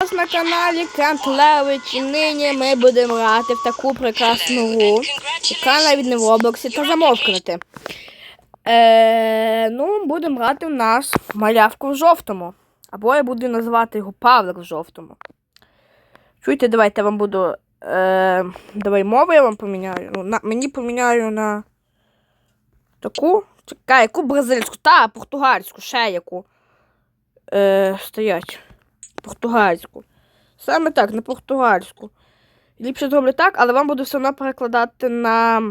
вас на каналі Кент Левич і нині ми будемо грати в таку прекрасну гру, яка навіть не в Роблоксі, та замовкнути. Е, ну, будемо грати в нас малявку в жовтому. Або я буду називати його Павлик в жовтому. Чуєте, давайте я вам буду. Е, давай мову я вам поміняю. Ну, на, мені поміняю на таку. Чекай, яку бразильську? Та, португальську, ще яку. Е, стоять. Португальську. Саме так, на португальську. Ліпше зроблю так, але вам буду все одно перекладати на,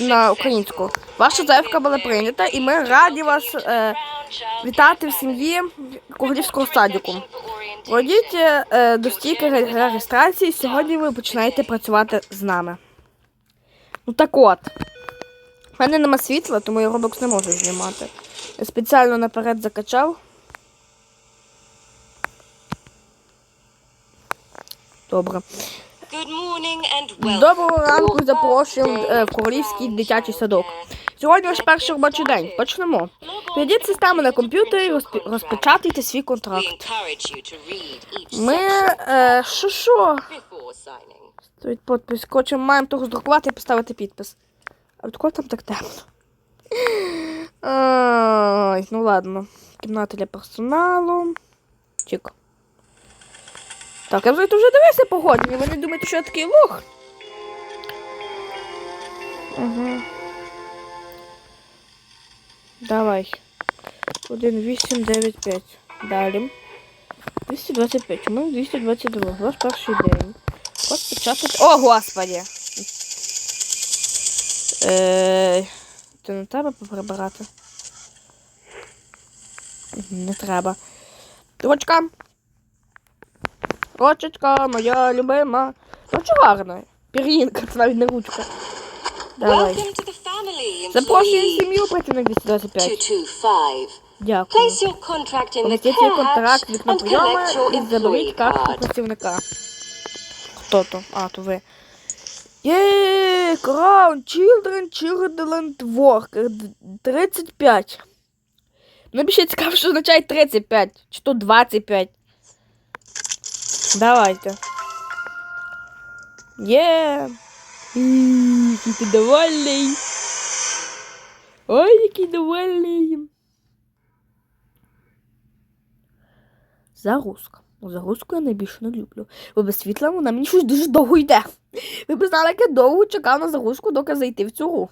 на українську. Ваша заявка була прийнята, і ми раді вас е, вітати в сім'ї Коголівського садіку. Пройдіть е, до стійки реєстрації. Сьогодні ви починаєте працювати з нами. Ну так от. У мене нема світла, тому я Roblox не можу знімати. Я спеціально наперед закачав. Добре. Доброго ранку, запрошуємо е, в Королівський дитячий садок. Сьогодні ваш перший робочий день. Почнемо. Введіть систему на комп'ютері розпечатайте свій контракт. Ми. Е, що що? Стоїть підпис. Коротше, маємо того здрукувати і поставити підпис. А от коли там так темно? Ай, ну ладно. Кімната для персоналу. Чик. Так, я вже тут вже дивився погодні. Ви не думаєте, що я такий лох? Угу. Давай. 1, 8, 9, 5. Далі. 225. Чому 222? Ваш перший день. От печатать. О, господи! Е, Це не треба поприбирати? Не треба. Ручка. Ручечка, моя любима. Ручка гарна. Пір'їнка, це навіть не ручка. Давай. Запрошую сім'ю працівник 225. 225. Дякую. Свій контракт, вікно your і заберіть картку працівника. Хто то? А, то ви. Є, Crown Children Children Worker 35. Мені більше цікаво, що означає 35, чи то 25. Давайте. Є. Який ти. Ой, який довольний. Загрузка. Ну, загрузку я найбільше не люблю. Бо без світла вона мені щось дуже довго йде. Ви б знали, як я довго чекав на загрузку, доки зайти в цю гру.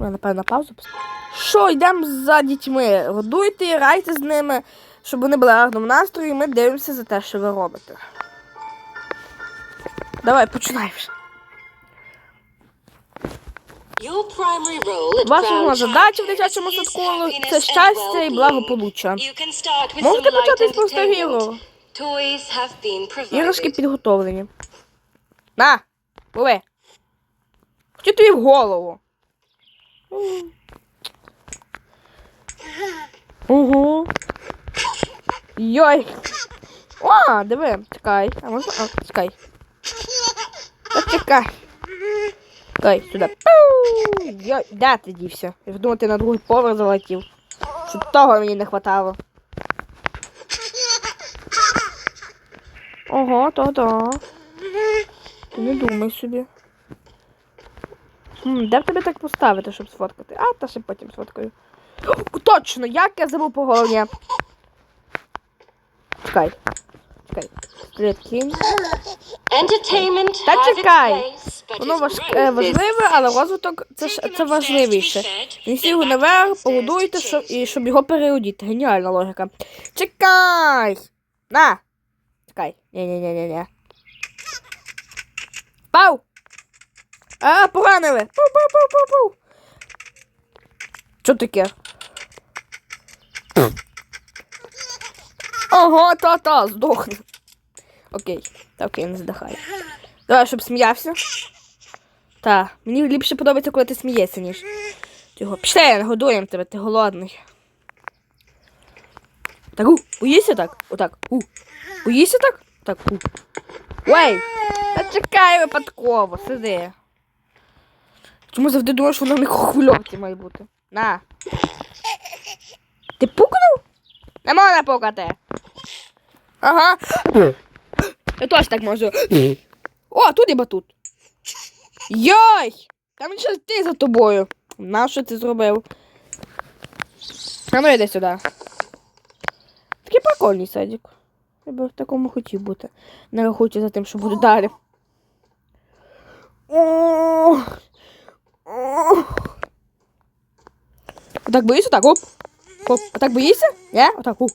Я, напевно, на паузу поставлю. Що, йдемо за дітьми. Годуйте, грайте з ними, щоб вони були в гарному настрої, і ми дивимося за те, що ви робите. Давай, починай вже. Ваша задача в дитячому садку це щастя і благополуччя. Можете почати з простих ігор. Іграшки підготовлені. На! Пливи! Хочу тобі в голову. Угу. Йой. О, диви, чекай. А можна. А, чекай. Та чекай. Чекай, сюди. Пу! Йой, де ти дівся? Я думав, ти на другий поверх залетів. Щоб того мені не хватало. Ого, то-то. Ти не думай собі. Хм, де б тебе так поставити, щоб сфоткати? А, та ще потім сфоткаю. О, точно, як я забув по голові. Чекай. Чекай. Стріткінь. Entertainment Та чекай. Воно its важ... е, важливе, але розвиток це, ж- це важливіше. Несіть його наверх, погодуйте, щоб, і щоб його переодіти. Геніальна логіка. Чекай! На! Чекай. Ні-ні-ні-ні-ні. Пау! А, поранили! Пау-пау-пау-пау-пау! Що таке? Ого, та-та, здохне. Окей, окей, не здихай. Давай, щоб сміявся. Та, мені ліпше подобається, коли ти смієшся, ніж. Його. Пішли, нагодуємо тебе, ти голодний. Так, у, боїшся так? Отак. У. Боїшся так? Так, у. Ой! Та чекай випадково, сиди. Чому завжди думаєш, що воно в мікрохвильовці має бути? На. Ти Не можна пукати. Ага. Я теж так можу. О, тут і батут. Йой! Там ще ти за тобою. На що ти зробив? А ну йди сюди. Такий прикольний садик. Я би в такому хотів бути. Не рахуючи за тим, що буду далі. О! Отак боїшся? Так, оп. Оп. Отак боїшся? Ні? Отак, у.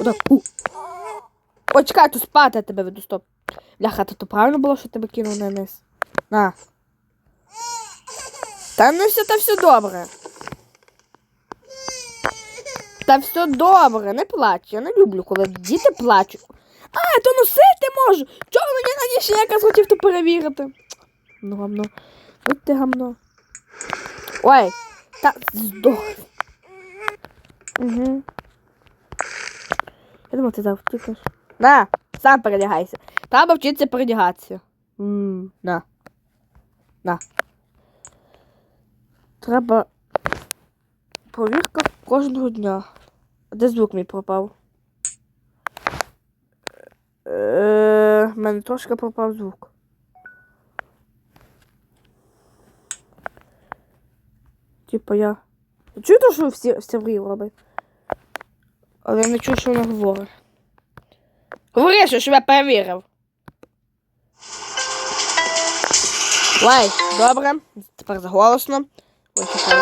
Отак, у. О, тут спати я тебе веду, стоп. Бляха, то, то правильно було, що тебе кинув на низ. На. Та ну все, та все добре. Та все добре, не плач. Я не люблю, коли діти плачуть. А, то носити можу. Чого мені раніше якось хотів то перевірити? Ну, гамно. От ти гамно. Ой, та здох. Угу. Я думав, ти зараз втікнеш. На, сам передягайся. Треба вчитися передягатися. М, На. На. Треба. Провірка кожного дня. Де звук мій пропав? Е, в мене трошки пропав звук. Типа я. Чую то, що всі, всі робить? Але я не чую, що вона говорить. Говори, що я перевірив. Лай, добре. Тепер заголосно. Ой, чекай.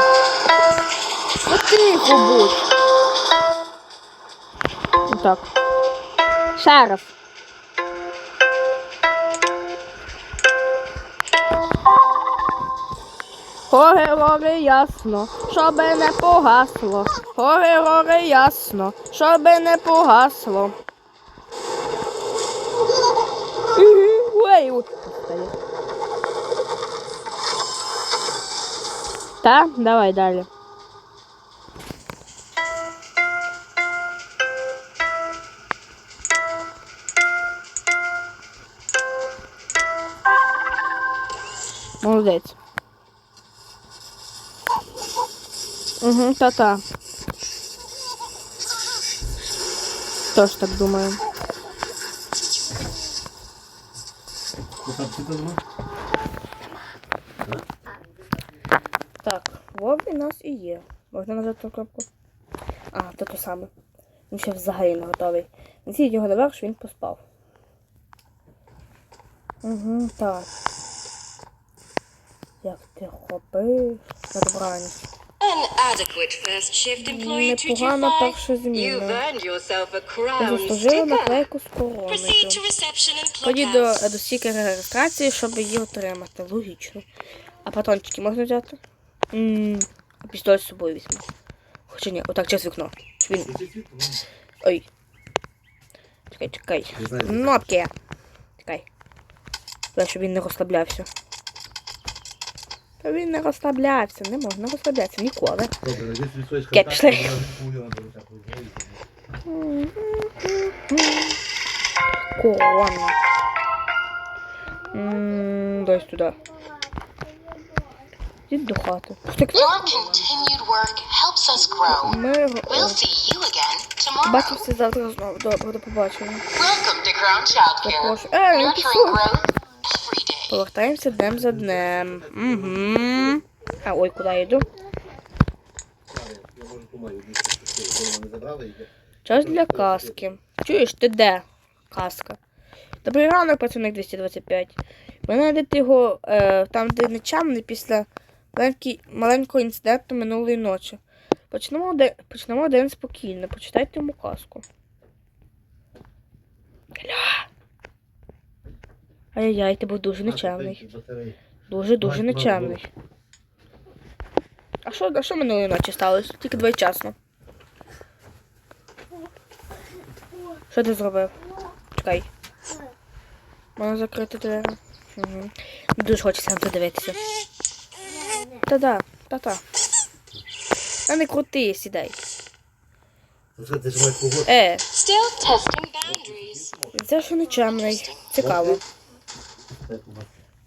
Ну, будь. Отак. Ще. Горе, горе, ясно, щоби не погасло. Горе, горе, ясно, щоби не погасло. Мгм, Ой. Та, давай далі. Молодець. Угу, та-та. Теж так думаю. Так, у нас і є. Можна нажати на кнопку? А, то те саме. Він ще взагалі не готовий. Несіть його наверх, що він поспав. Угу, так. Як ти хопиш? На. Непогана перша зміна. earned yourself a Ти crown заслужила наклейку з Proceed короною. to reception and Ходіть до, до стікера реєстрації, щоб її отримати. Логічно. А патрончики можна взяти? Ммм, а пістолет з собою візьму. Хоча ні, отак через вікно. Він... Ой. Чекай, чекай. Кнопки. Чекай. Щоб він не розслаблявся. Та він не розслаблявся, не можна розслаблятися ніколи. Окей, пішли. Ммм, дай сюди. Йдіть до хати. Ми бачимося завтра знову. Добре, до побачення. Welcome to Crown Повертаємося днем за днем. Угу. А ой, куди я йду? Час для каски. Чуєш, ти де? Каска. Добрий ранок, працівник 225. Ви знайдете його е, там, де нечемний після маленький, маленького інциденту минулої ночі. Почнемо, де, почнемо день спокійно. Почитайте йому казку. Ля. Ай-яй, ти був дуже нечемний. Дуже дуже нечемний. А що, а що минулої ночі сталося? Тільки двоєчасно. Що ти зробив? Чекай. Можна закрити двері. Угу. Дуже хочеться на це дивитися. Та-да, та-та. Та не крути, сідай. Е, це що нечемний. Цікаво.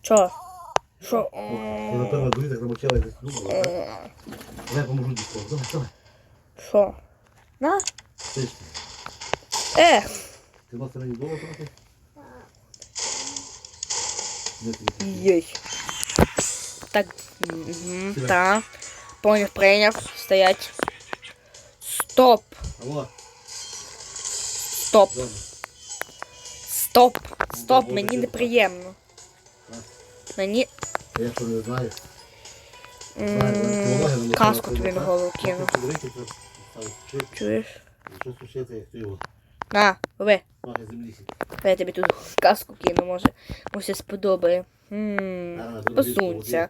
Чо? Що? Вона перша дурі так замочила десь. Давай я поможу дійсно. Давай, давай. Що? На? Ти Е, Ти вас рані дома трохи? Єй. Так, угу, так. Поняв, прийняв. Стоять. Стоп. Алло, Стоп. добре. Стоп. Стоп, мені неприємно. Мені Я що не знаю. каску тобі на голову кину. Чуєш? На, ви. Я тобі тут каску кину, може. Може сподобає. Посунься.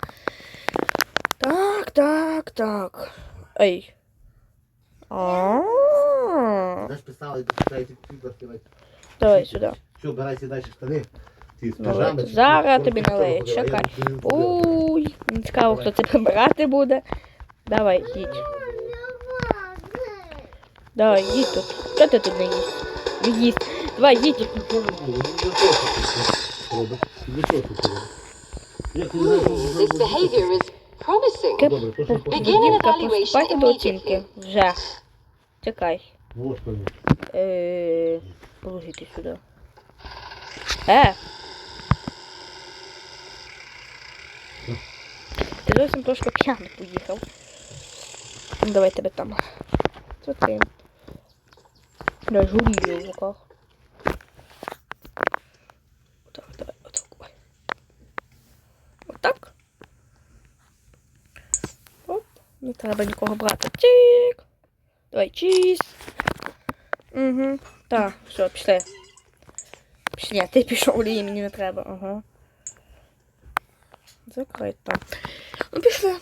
Так, так, так. Ей. Давай сюди. Що, бирай сідай штани. Чи Зараз тобі? Я чекай. Уй, не цікаво, хто це прибирати буде. Давай, їдь. Давай, їдь тут. Що ти тут не їсть? Не їсть. Давай, їдь. Ну, This behavior is promising. Begin an evaluation до оцінки. immediately. Вже. Чекай. Ну, пойми. Е, положити сюди. Е! Ти зовсім трошки п'яно поїхав. Ну, давай тебе там. Смотри. Давай журію в руках. Так, давай, отак. Отак. Оп, не треба нікого брати. Чик. Давай, чіз. Угу. Так, все, пішли. Пішли, ні, ти пішов, Лії, мені не треба. Ага. Закрито. Ну, пішли.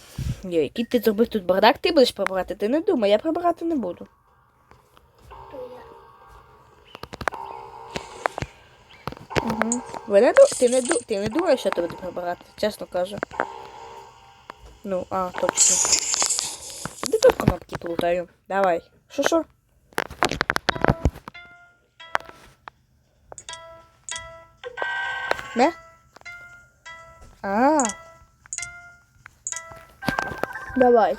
Є, який ти зробив тут бардак, ти будеш прибирати, ти не думай, я прибирати не буду. Ви не ду... ти, не ду... ти не думаєш, що ти буду прибирати, чесно кажу. Ну, а, точно. Де тут кнопки плутаю? Давай. Що що? Не? А. Давай.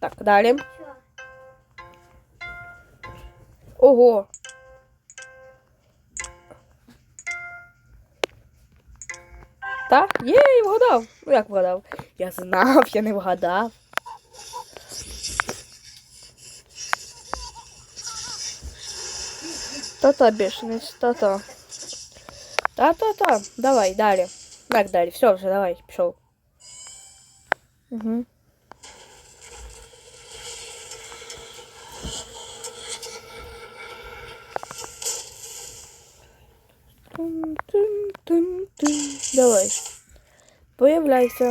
Так, далі. Ого. Так? Єй, вгадав. Ну як вгадав? Я знав, я не вгадав. Та-та, бешений, та-та. Та-та-та. Давай, далі. Так, далі. Все вже, давай, пішов. Угу. Тун-тун-тун-тун. Давай. Появляйся.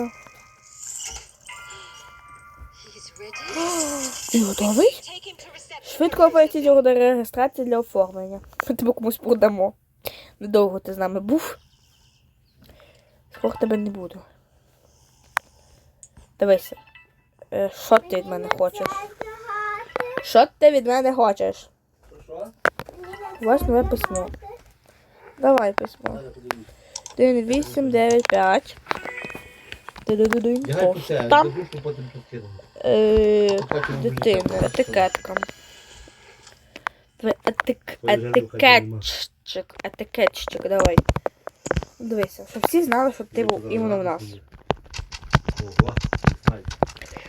He's ready. Ти готовий? Швидко оповістіть його до реєстрації для оформлення. Ми тебе комусь продамо. Недовго ти з нами був. Скоро тебе не буду. Дивися. Е, Що ти від мене хочеш? Що ти від мене хочеш? У вас нове письмо. Давай письмо. 1, 8, 9, 5. Ти-ду-ду-дуй. Я гай пише, Там. Е, дитина, етикетка. Давай, етик, етикетчик, етикетчик, давай. Дивися, щоб всі знали, що ти був іменно в нас.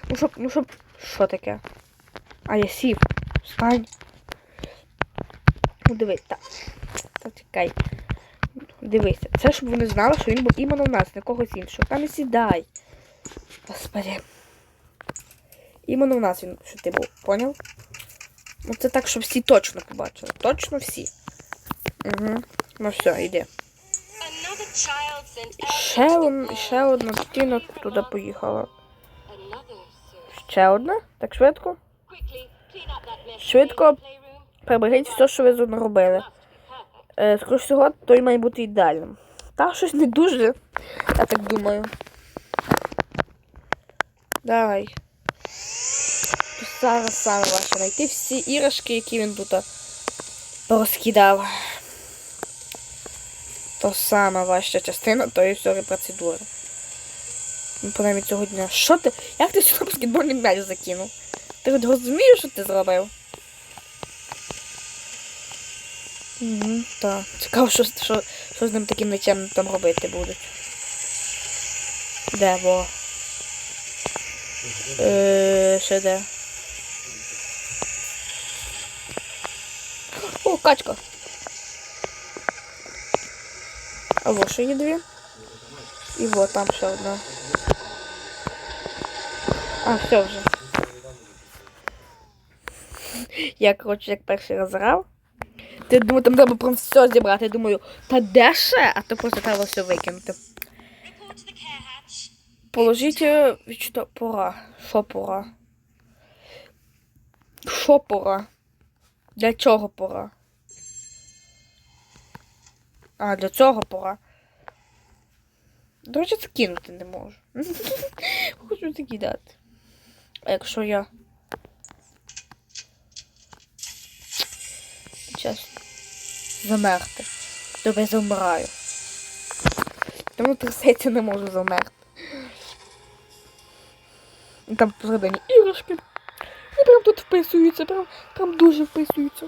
Ну щоб, ну щоб, що таке? А я сів. Встань. Ну дивись, так. Та чекай. Дивися, це щоб вони знали, що він був іменно в нас, не когось іншого. Та не сідай. Господи. Іменно в нас він, що ти був, поняв? Ну це так, щоб всі точно побачили. Точно всі. Угу. Ну все, йди. Ще, он, ще одна дитина туди поїхала. Ще одна? Так швидко? Швидко приберіть все, що ви perfect. Е, скоріш всього, той має бути ідеальним. Та щось не дуже, я так думаю. Давай. Зараз саме ваше знайти всі іграшки, які він тут порозкидав. То сама важча частина тої всієї процедури. Ну, принаймні цього дня. Що ти? Як ти сюди баскетбольний м'яч закинув? Ти хоч розумієш, що ти зробив? Угу, так. Цікаво, що, що, що з ним таким нечемним там робити будуть. Де, бо? Е, ще де? О, качка. А во ще є дві. І во там ще одна. А, все вже. Я, коротше, як перший раз грав. Ти думаю, там треба прям все зібрати. Я думаю, та? А то просто треба все викинути. Положіть е, що пора. Що пора? Що пора? Для чого пора? А, для цього пора. До речі, це кинути не можу. Хочу це кидати. А якщо я. Час замерти. Тобі замираю. Тому трясеться не можу замерти. Там посередині іграшки. І прям тут вписуються, прям, прям дуже вписуються.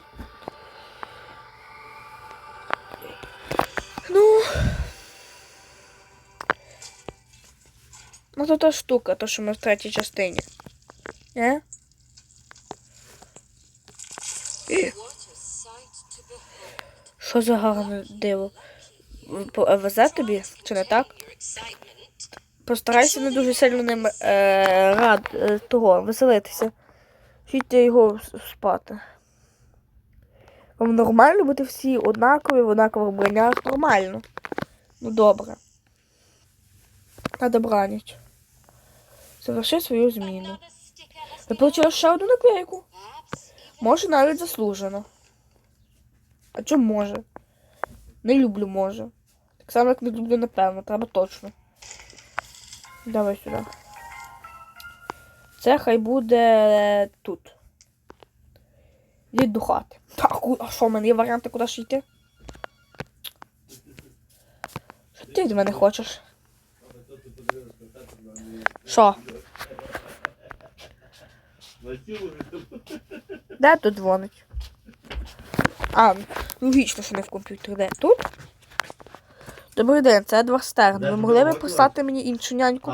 Ну то та штука, то що ми в третій частині. Не? Що за гарне диво? Везе тобі? Чи не так? Постарайся не дуже сильно ним е, рад е, того, веселитися. Вчіть його спати. Вам нормально бути всі однакові, в однакових бронях? Нормально. Ну добре. На добраніч. Заверши свою зміну. Ви отримали ще одну наклейку. Може навіть заслужено. А чому може? Не люблю може. Так само, як не люблю, напевно, треба точно. Давай сюди. Це хай буде тут. Йдіть до. Так, а що, в мене є варіанти, куди ж йти? Що ти від мене хочеш? Що? Де тут дзвонить? А, логічно, що не в комп'ютері. Де? Тут? Добрий день, це Едвард Стерн. Ви могли б Едвард прислати мені іншу няньку?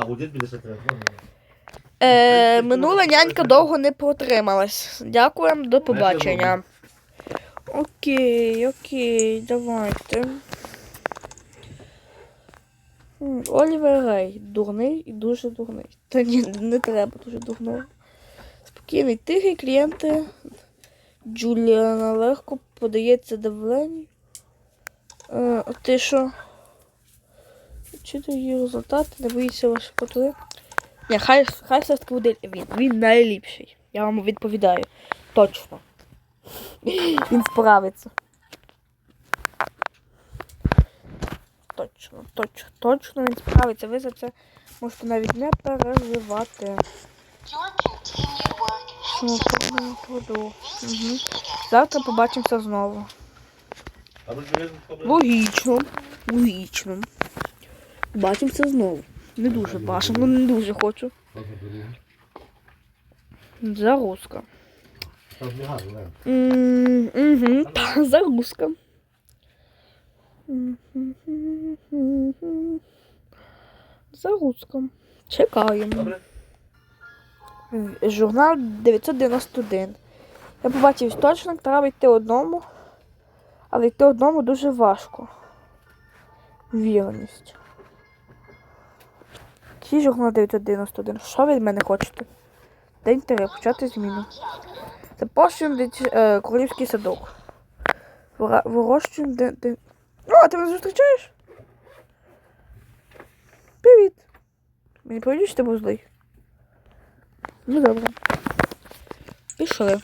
Е, минула нянька довго не протрималась. Дякуємо, до побачення. Окей, окей, давайте. Олівер Рей. Дурний і дуже дурний. Та ні, не треба дуже дурного. Спокійний, тихий клієнти. Джуліана легко подається давлення. Е, ти що? Чити її результати, не боїться ваших потуги. Ні, хай, хай все таки буде він. Він найліпший. Я вам відповідаю. Точно. Він справиться. Точно, точно, точно він справиться. Ви за це можете навіть не переживати. Угу. Завтра побачимося знову. Логічно. Логічно. Бачимося знову. Не дуже бачимо, не дуже хочу. Загрузка. Угу, загрузка. Загрузка. Чекаємо. Журнал 991. Я побачив істочник, треба йти одному, але йти одному дуже важко. Вірність. Чий журнал 991? Що ви від мене хочете? День 3. Почати зміну. Запрошуємо е, королівський садок. Вирощуємо де, де... О, ти мене зустрічаєш? Привіт. Мені повідомляєш, що ти був злий? Ну добре. Пішли.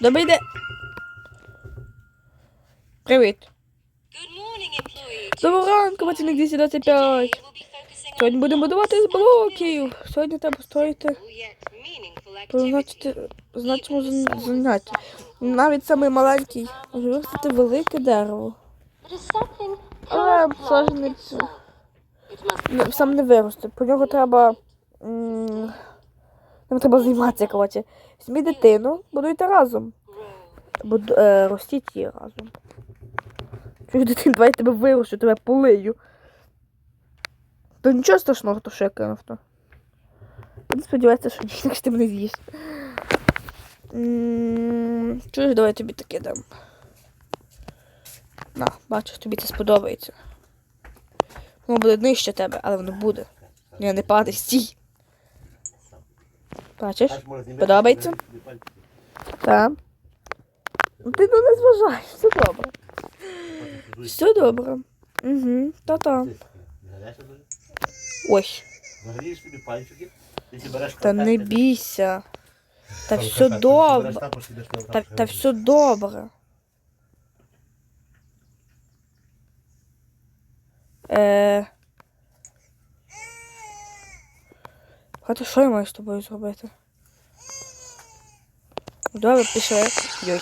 Добрий день. Привіт. Доброго ранку, працівник 225. We'll be focusing Сьогодні будемо будувати з блоків. Сьогодні треба meaningful позначити, значимо заняття. Навіть самий маленький може виростити велике дерево. Але ну, сам не виросте. По нього треба. Нам треба займатися, коротше. Візьмі дитину, будуйте разом. Буд, е, ростіть її разом. Чую, дитину, давай я тебе вирощу, тебе полию. То нічого страшного, то що я кинув то. Буду сподіватися, що ні, інакше ти мене з'їш. Чуєш, давай я тобі таке дам. На, бачиш, тобі це сподобається. Воно буде нижче тебе, але воно буде. Не, не падай, стій. Бачиш? Подобається? Так. Ну ти ну не зважай, все добре. Все добре. Угу, та-та. Ой, Загрієш собі пальчики, ти береш та не бійся. Та все добре. та все добре. Е... Хати, що я маю з тобою зробити? Добре, пішли. Йой.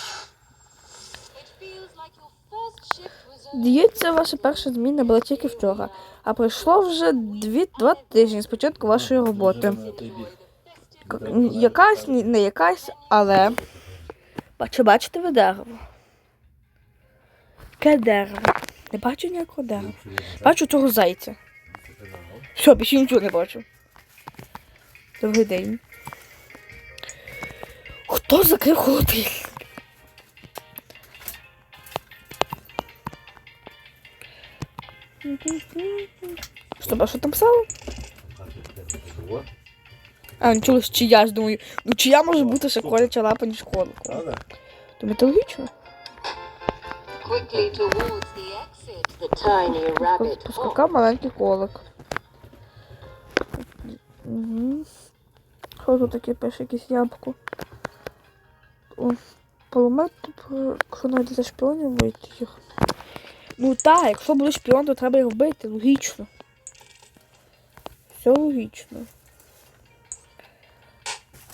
Здається, ваша перша зміна була тільки вчора, а пройшло вже дві, два тижні з початку вашої роботи. Якась, не якась, але. Бачу, бачите ви дерево? Яке дерево? Не бачу ніякого дерева. Бачу цього зайця. Все, більше нічого не бачу. Добрий день. Хто закрив холодильник? Стоп, а що там сало? А, ну чогось чия ж думаю. Ну чия може бути ще коляча лапа, ніж. The tiny rabbit hopped Поскакав маленький колик. Угу. Що тут таке пише якесь ябко? О, Поламати, якщо за шпіонів вийти їх. Ну так, якщо буде шпіон, то треба його вбити, логічно. Все логічно.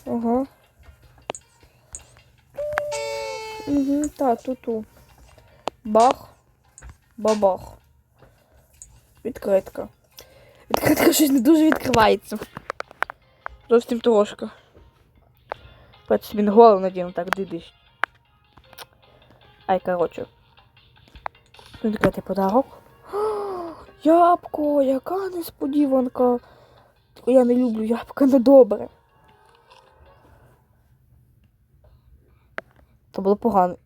Ага. Угу, так, тут-ту. Бах. Бабах. Відкритка. Відкритка щось не дуже відкривається. Зовсім трошки. Пець на голову надіну, так дидиш. Ай, коротше. Тут відкритий подарок. Ябко, яка несподіванка. Я не люблю ябка, ну добре. Це було погано.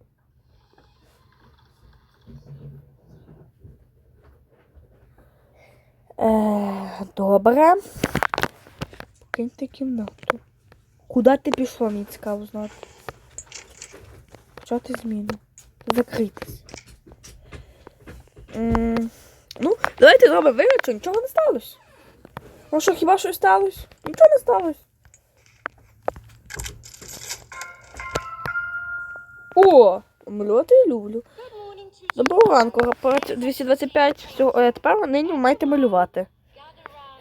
Е, добре. Покиньте кімнату. Куди ти пішла, мені цікаво знати. Почати зміну. Закритись. Ну, давайте зробимо вигляд, що нічого не сталося. Ну що, хіба щось сталося? Нічого не сталося. О, мальоти я люблю. Доброго ранку, рапорт 225. Всього, е, тепер нині маєте малювати.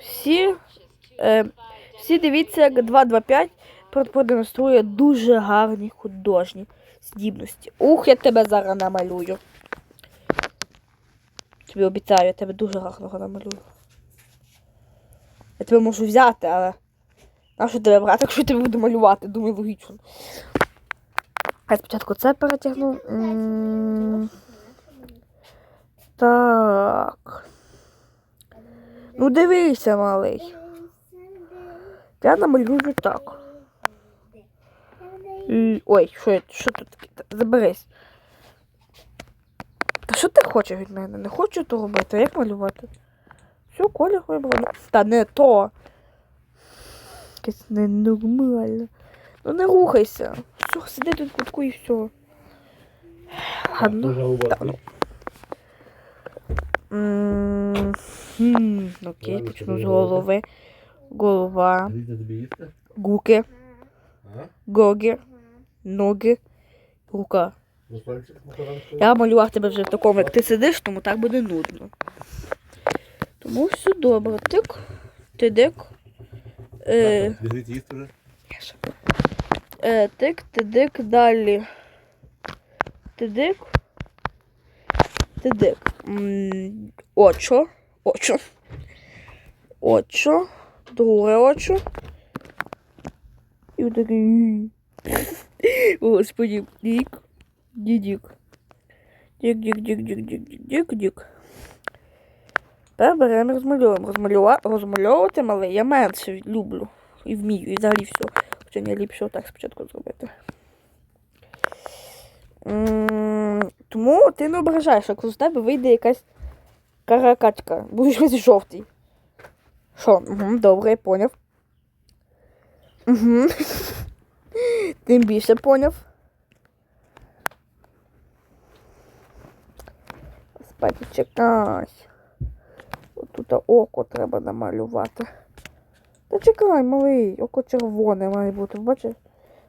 Всі, е, всі дивіться, як 225 про- продемонструє дуже гарні художні здібності. Ух, я тебе зараз намалюю. Тобі обіцяю, я тебе дуже гарного намалюю. Я тебе можу взяти, але. Нащо тебе брати, якщо я тебе буду малювати? Думаю, логічно. Я спочатку це перетягну. Так. Ну дивися, малий. Я намалюю так. Ой, що, що тут таке? Заберись. Та що ти хочеш від мене? Не хочу то робити. А Як малювати? Все, колір вибрано. Та не то. Якесь ненормальне. Ну не рухайся. Все, сиди тут в кутку і все. Ладно. М, хм, Окей, почну з голови. Голова, гуки, гоги, ноги, рука. Я малював тебе вже в такому, як ти сидиш, тому так буде нудно. Тому все добре. Тик, ти дик. Е, е, тик, ти дик, далі. Ти дик. Ти дик. м, очо. Очо. Очо. Друге очо. І такий. Господи, дік. Дідік. Дік, дік, дік, дік, дік, дік, дік, дік. Тепер беремо розмальовуємо. Розмалюва... Розмальовувати мале я менше люблю. І вмію, і взагалі все. Хоча не ліпше отак спочатку зробити. Тому ти не ображаєш, якщо з тебе вийде якась каракатька. Будеш весь жовтий. Що? Угу, добре, поняв. Угу. Тим більше поняв. Господи, чекай. Отут око треба намалювати. Та чекай, малий, око червоне має бути, бачиш?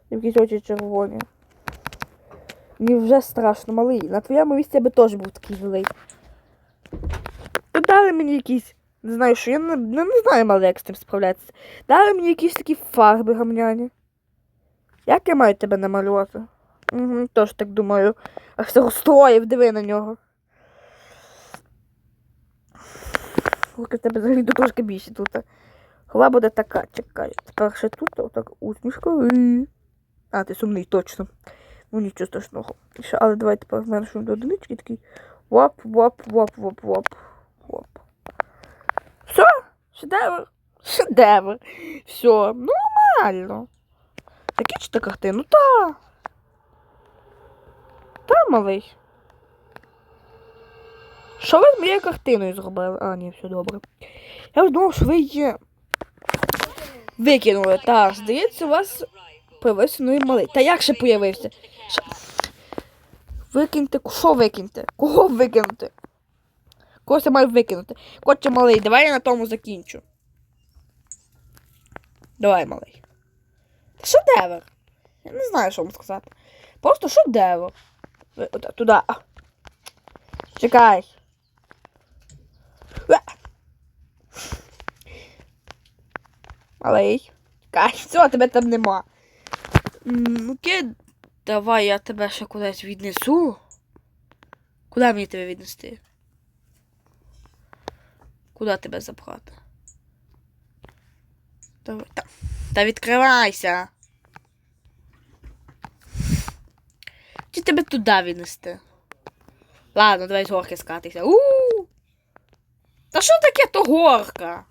Якісь очі червоні. Мені вже страшно малий. На твоєму місці я би теж був такий злий. Ти дали мені якісь. Не знаю, що я не, не, не знаю, малий, як з цим справлятися. Дали мені якісь такі фарби гамняні. Як я маю тебе намалювати? Угу, теж так думаю. Аж все розстроїв, диви на нього. Руки в тебе взагалі трошки більше тут. Хова буде така, чекай. Тепер ще тут отак усмішка. А, ти сумний, точно. Ну нічого страшного. Але давай тепер зменшуємо до одинички такий. Воп, воп, воп, воп, воп, шедевр. Шедевр. Все, нормально. Закінчити картину, та. Та, малий. Що ви з моєю картиною зробили? А, ні, все добре. Я ж думав, що ви її викинули. Так, здається, у вас появився новий малий. Та як ще появився? Що? Викиньте, що викиньте? Кого викинути? Когось я маю викинути. Котче малий, давай я на тому закінчу. Давай, малий. Шедевр. Я не знаю, що вам сказати. Просто шедевр. Ви- Туди. Чекай. Малий. Чекай, все, тебе там нема. М, Окей, давай я тебе ще кудись віднесу. Куди мені тебе віднести? Куди тебе забрати? Давай, та, та відкривайся. Чи тебе туди віднести? Ладно, давай з горки скатися. у Та що таке то горка?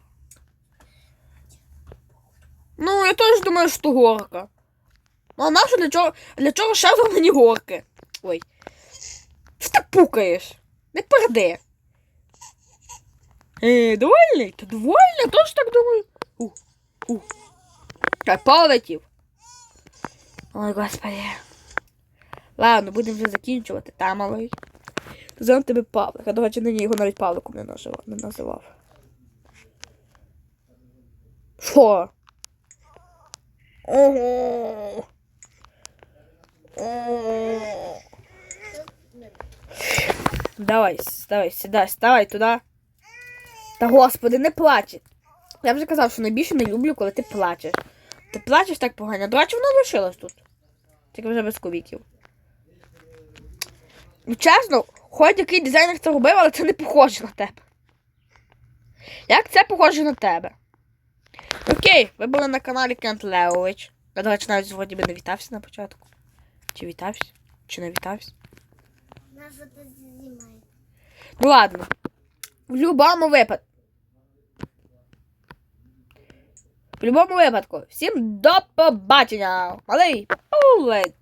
Ну, я теж думаю, що то горка. Ну, а нащо для чого, для чого ще мені горки? Ой. Що ти пукаєш? Не перди. Е, довольний? Ти довольний? Я теж так думаю. У, у. Та полетів. Ой, господи. Ладно, будемо вже закінчувати, та малий. Зовем тебе Павлик. Я, до речі, нині його навіть Павликом не називав. Не називав. Що? Ого. Давай, давай, сідай, ставай туди. Та господи, не плач. Я вже казав, що найбільше не люблю, коли ти плачеш. Ти плачеш так погано. До речі, воно лишилось тут. Тільки вже без кубіків. Ну, чесно, хоч який дизайнер це робив, але це не похоже на тебе. Як це похоже на тебе? Окей, ви були на каналі Кент Леович. Я, до речі, навіть сьогодні би не вітався на початку. Чи вітався? Чи не вітався? Нас знімає. Ну ладно. В любому випадку. В любому випадку. Всім до побачення. Малий пулик.